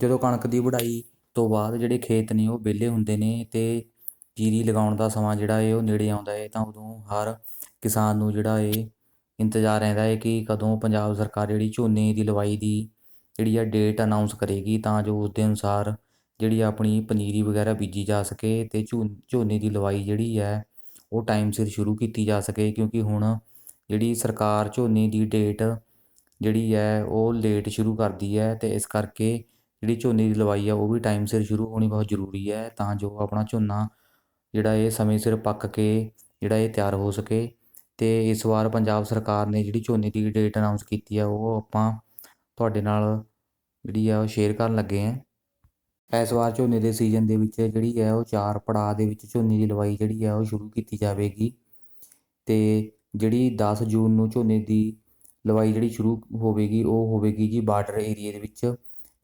ਜਦੋਂ ਕਣਕ ਦੀ ਵਢਾਈ ਤੋਂ ਬਾਅਦ ਜਿਹੜੇ ਖੇਤ ਨੇ ਉਹ ਵਿਹਲੇ ਹੁੰਦੇ ਨੇ ਅਤੇ ਜੀਰੀ ਲਗਾਉਣ ਦਾ ਸਮਾਂ ਜਿਹੜਾ ਹੈ ਉਹ ਨੇੜੇ ਆਉਂਦਾ ਹੈ, ਤਾਂ ਉਦੋਂ ਹਰ ਕਿਸਾਨ ਨੂੰ ਜਿਹੜਾ ਹੈ ਇੰਤਜ਼ਾਰ ਰਹਿੰਦਾ ਹੈ ਕਿ ਕਦੋਂ ਪੰਜਾਬ ਸਰਕਾਰ ਜਿਹੜੀ ਝੋਨੇ ਦੀ ਲਵਾਈ ਦੀ ਜਿਹੜੀ ਆ ਡੇਟ ਅਨਾਊਂਸ ਕਰੇਗੀ ਤਾਂ ਜੋ ਉਸ ਦੇ ਅਨੁਸਾਰ ਜਿਹੜੀ ਆਪਣੀ ਪਨੀਰੀ ਵਗੈਰਾ ਬੀਜੀ ਜਾ ਸਕੇ ਅਤੇ ਝੋ, ਝੋਨੇ ਦੀ ਲਵਾਈ ਜਿਹੜੀ ਹੈ ਉਹ ਟਾਈਮ ਸਿਰ ਸ਼ੁਰੂ ਕੀਤੀ ਜਾ ਸਕੇ, ਕਿਉਂਕਿ ਹੁਣ ਜਿਹੜੀ ਸਰਕਾਰ ਝੋਨੇ ਦੀ ਡੇਟ ਜਿਹੜੀ ਹੈ ਉਹ ਲੇਟ ਸ਼ੁਰੂ ਕਰਦੀ ਹੈ ਅਤੇ ਇਸ ਕਰਕੇ ਜਿਹੜੀ ਝੋਨੇ ਦੀ ਲਵਾਈ ਆ, ਉਹ ਵੀ ਟਾਈਮ ਸਿਰ ਸ਼ੁਰੂ ਹੋਣੀ ਬਹੁਤ ਜ਼ਰੂਰੀ ਹੈ, ਤਾਂ ਜੋ ਆਪਣਾ ਝੋਨਾ ਜਿਹੜਾ ਇਹ ਸਮੇਂ ਸਿਰ ਪੱਕ ਕੇ ਜਿਹੜਾ ਇਹ ਤਿਆਰ ਹੋ ਸਕੇ। ਅਤੇ ਇਸ ਵਾਰ ਪੰਜਾਬ ਸਰਕਾਰ ਨੇ ਜਿਹੜੀ ਝੋਨੇ ਦੀ ਡੇਟ ਅਨਾਊਂਸ ਕੀਤੀ ਆ, ਉਹ ਆਪਾਂ ਤੁਹਾਡੇ ਨਾਲ ਜਿਹੜੀ ਆ, ਉਹ ਸ਼ੇਅਰ ਕਰਨ ਲੱਗੇ ਹਾਂ। ਇਸ ਵਾਰ ਝੋਨੇ ਦੇ ਸੀਜ਼ਨ ਦੇ ਵਿੱਚ ਜਿਹੜੀ ਹੈ ਉਹ ਚਾਰ ਪੜਾਅ ਦੇ ਵਿੱਚ ਝੋਨੇ ਦੀ ਲਵਾਈ ਜਿਹੜੀ ਆ, ਉਹ ਸ਼ੁਰੂ ਕੀਤੀ ਜਾਵੇਗੀ। ਅਤੇ ਜਿਹੜੀ 10 ਜੂਨ ਨੂੰ ਝੋਨੇ ਦੀ ਲਵਾਈ ਜਿਹੜੀ ਸ਼ੁਰੂ ਹੋਵੇਗੀ, ਉਹ ਹੋਵੇਗੀ ਜੀ ਬਾਰਡਰ ਏਰੀਏ ਦੇ ਵਿੱਚ।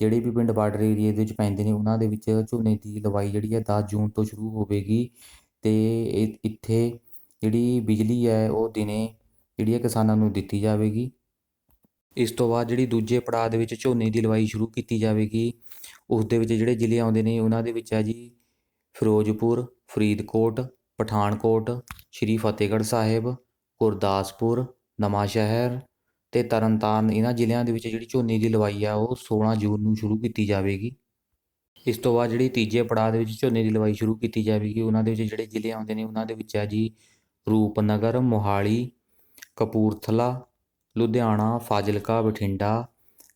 ਜਿਹੜੇ ਵੀ ਪਿੰਡ ਬਾਰਡਰ ਏਰੀਏ ਦੇ ਵਿੱਚ ਪੈਂਦੇ ਨੇ, ਉਹਨਾਂ ਦੇ ਵਿੱਚ ਝੋਨੇ ਦੀ ਲਵਾਈ ਜਿਹੜੀ ਹੈ ਦਸ ਜੂਨ ਤੋਂ ਸ਼ੁਰੂ ਹੋਵੇਗੀ। ਅਤੇ ਇੱਥੇ ਜਿਹੜੀ ਬਿਜਲੀ ਹੈ, ਉਹ ਦਿਨੇ ਜਿਹੜੀ ਹੈ ਕਿਸਾਨਾਂ ਨੂੰ ਦਿੱਤੀ ਜਾਵੇਗੀ। ਇਸ ਤੋਂ ਬਾਅਦ ਜਿਹੜੀ ਦੂਜੇ ਪੜਾਅ ਦੇ ਵਿੱਚ ਝੋਨੇ ਦੀ ਲਵਾਈ ਸ਼ੁਰੂ ਕੀਤੀ ਜਾਵੇਗੀ, ਉਸ ਦੇ ਵਿੱਚ ਜਿਹੜੇ ਜ਼ਿਲ੍ਹੇ ਆਉਂਦੇ ਨੇ, ਉਹਨਾਂ ਦੇ ਵਿੱਚ ਹੈ ਜੀ ਫਿਰੋਜ਼ਪੁਰ, ਫਰੀਦਕੋਟ, ਪਠਾਨਕੋਟ, ਸ਼੍ਰੀ ਫਤਿਹਗੜ੍ਹ ਸਾਹਿਬ, ਗੁਰਦਾਸਪੁਰ, ਨਵਾਂਸ਼ਹਿਰ ਅਤੇ ਤਰਨਤਾਰਨ ਇਹਨਾਂ ਜ਼ਿਲ੍ਹਿਆਂ ਦੇ ਵਿੱਚ ਜਿਹੜੀ ਝੋਨੇ ਦੀ ਲਵਾਈ ਆ, ਉਹ 16 ਜੂਨ ਨੂੰ ਸ਼ੁਰੂ ਕੀਤੀ ਜਾਵੇਗੀ। ਇਸ ਤੋਂ ਬਾਅਦ ਜਿਹੜੀ ਤੀਜੇ ਪੜਾਅ ਦੇ ਵਿੱਚ ਝੋਨੇ ਦੀ ਲਵਾਈ ਸ਼ੁਰੂ ਕੀਤੀ ਜਾਵੇਗੀ, ਉਹਨਾਂ ਦੇ ਵਿੱਚ ਜਿਹੜੇ ਜ਼ਿਲ੍ਹੇ ਆਉਂਦੇ ਨੇ, ਉਹਨਾਂ ਦੇ ਵਿੱਚ ਹੈ ਜੀ ਰੂਪਨਗਰ, ਮੋਹਾਲੀ, ਕਪੂਰਥਲਾ, ਲੁਧਿਆਣਾ, ਫਾਜ਼ਿਲਕਾ, ਬਠਿੰਡਾ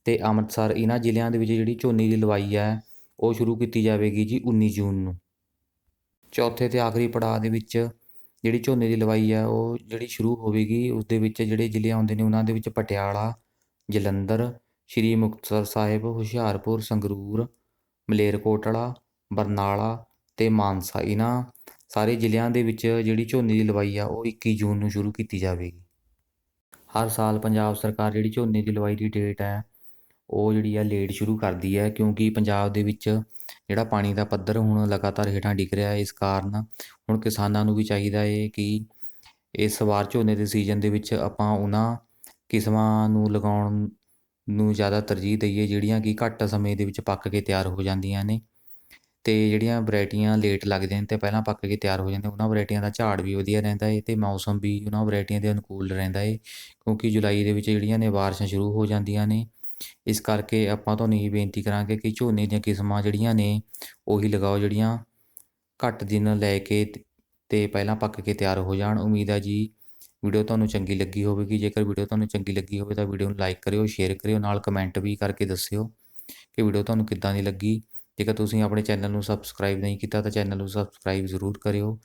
ਅਤੇ ਅੰਮ੍ਰਿਤਸਰ। ਇਹਨਾਂ ਜ਼ਿਲ੍ਹਿਆਂ ਦੇ ਵਿੱਚ ਜਿਹੜੀ ਝੋਨੇ ਦੀ ਲਵਾਈ ਹੈ ਉਹ ਸ਼ੁਰੂ ਕੀਤੀ ਜਾਵੇਗੀ ਜੀ 19 ਜੂਨ ਨੂੰ। ਚੌਥੇ ਅਤੇ ਆਖਰੀ ਪੜਾਅ ਦੇ ਵਿੱਚ ਜਿਹੜੀ ਝੋਨੇ ਦੀ ਲਵਾਈ ਹੈ ਉਹ ਜਿਹੜੀ ਸ਼ੁਰੂ ਹੋਵੇਗੀ ਉਸ ਦੇ ਵਿੱਚ ਜਿਹੜੇ ਜ਼ਿਲ੍ਹੇ ਆਉਂਦੇ ਨੇ, ਉਹਨਾਂ ਦੇ ਵਿੱਚ ਪਟਿਆਲਾ, ਜਲੰਧਰ, ਸ਼੍ਰੀ ਮੁਕਤਸਰ ਸਾਹਿਬ, ਹੁਸ਼ਿਆਰਪੁਰ, ਸੰਗਰੂਰ, ਮਲੇਰਕੋਟਲਾ, ਬਰਨਾਲਾ ਅਤੇ ਮਾਨਸਾ। ਇਹਨਾਂ ਸਾਰੇ ਜ਼ਿਲ੍ਹਿਆਂ ਦੇ ਵਿੱਚ ਜਿਹੜੀ ਝੋਨੇ ਦੀ ਲਵਾਈ ਆ, ਉਹ 21 ਜੂਨ ਨੂੰ ਸ਼ੁਰੂ ਕੀਤੀ ਜਾਵੇਗੀ। ਹਰ ਸਾਲ ਪੰਜਾਬ ਸਰਕਾਰ ਜਿਹੜੀ ਝੋਨੇ ਦੀ ਲਵਾਈ ਦੀ ਡੇਟ ਹੈ, ਉਹ ਜਿਹੜੀ ਆ, ਲੇਟ ਸ਼ੁਰੂ ਕਰਦੀ ਹੈ, ਕਿਉਂਕਿ ਪੰਜਾਬ ਦੇ ਵਿੱਚ ਜਿਹੜਾ ਪਾਣੀ ਦਾ ਪੱਧਰ ਹੁਣ ਲਗਾਤਾਰ ਹੇਠਾਂ ਡਿੱਗ ਰਿਹਾ ਹੈ, ਇਸ ਕਾਰਨ ਹੁਣ ਕਿਸਾਨਾਂ ਨੂੰ ਵੀ ਚਾਹੀਦਾ ਹੈ ਕਿ ਇਸ ਵਾਰ ਝੋਨੇ ਦੇ ਸੀਜ਼ਨ ਦੇ ਵਿੱਚ ਆਪਾਂ ਉਹਨਾਂ ਕਿਸਮਾਂ ਨੂੰ ਲਗਾਉਣ ਨੂੰ ਜ਼ਿਆਦਾ ਤਰਜੀਹ ਦਈਏ, ਜਿਹੜੀਆਂ ਕਿ ਘੱਟ ਸਮੇਂ ਦੇ ਵਿੱਚ ਪੱਕ ਕੇ ਤਿਆਰ ਹੋ ਜਾਂਦੀਆਂ ਨੇ। ਅਤੇ ਜਿਹੜੀਆਂ ਵਰਾਇਟੀਆਂ ਲੇਟ ਲੱਗਦੀਆਂ ਨੇ ਅਤੇ ਪਹਿਲਾਂ ਪੱਕ ਕੇ ਤਿਆਰ ਹੋ ਜਾਂਦੇ ਉਹਨਾਂ ਵਰਾਇਟੀਆਂ ਦਾ ਝਾੜ ਵੀ ਵਧੀਆ ਰਹਿੰਦਾ ਹੈ ਅਤੇ ਮੌਸਮ ਵੀ ਉਹਨਾਂ ਵਰਾਇਟੀਆਂ ਦੇ ਅਨੁਕੂਲ ਰਹਿੰਦਾ ਹੈ। ਕਿਉਂਕਿ ਜੁਲਾਈ ਦੇ ਵਿੱਚ ਜਿਹੜੀਆਂ ਨੇ ਬਾਰਿਸ਼ਾਂ ਸ਼ੁਰੂ ਹੋ ਜਾਂਦੀਆਂ ਨੇ ਇਸ ਕਰਕੇ ਆਪਾਂ ਤੁਹਾਨੂੰ ਇਹ ਬੇਨਤੀ ਕਰਾਂਗੇ ਕਿ ਝੋਨੇ ਦੀਆਂ ਕਿਸਮਾਂ ਜਿਹੜੀਆਂ ਨੇ, ਉਹੀ ਲਗਾਓ ਜਿਹੜੀਆਂ ਘੱਟ ਦਿਨ ਲੈ ਕੇ ਅਤੇ ਪਹਿਲਾਂ ਪੱਕ ਕੇ ਤਿਆਰ ਹੋ ਜਾਣ। ਉਮੀਦ ਹੈ ਜੀ ਵੀਡੀਓ ਤੁਹਾਨੂੰ ਚੰਗੀ ਲੱਗੀ ਹੋਵੇਗੀ। ਜੇਕਰ ਵੀਡੀਓ ਤੁਹਾਨੂੰ ਚੰਗੀ ਲੱਗੀ ਹੋਵੇ ਤਾਂ ਵੀਡੀਓ ਨੂੰ ਲਾਈਕ ਕਰਿਓ, ਸ਼ੇਅਰ ਕਰਿਓ, ਨਾਲ ਕਮੈਂਟ ਵੀ ਕਰਕੇ ਦੱਸਿਓ ਕਿ ਵੀਡੀਓ ਤੁਹਾਨੂੰ ਕਿੱਦਾਂ ਦੀ ਲੱਗੀ। ਜੇਕਰ ਤੁਸੀਂ ਆਪਣੇ ਚੈਨਲ ਨੂੰ ਸਬਸਕ੍ਰਾਈਬ ਨਹੀਂ ਕੀਤਾ ਤਾਂ ਚੈਨਲ ਨੂੰ ਸਬਸਕ੍ਰਾਈਬ ਜ਼ਰੂਰ ਕਰਿਓ।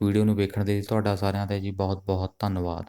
ਵੀਡੀਓ ਨੂੰ ਵੇਖਣ ਦੇ ਲਈ ਤੁਹਾਡਾ ਸਾਰਿਆਂ ਦਾ ਜੀ ਬਹੁਤ ਬਹੁਤ ਧੰਨਵਾਦ।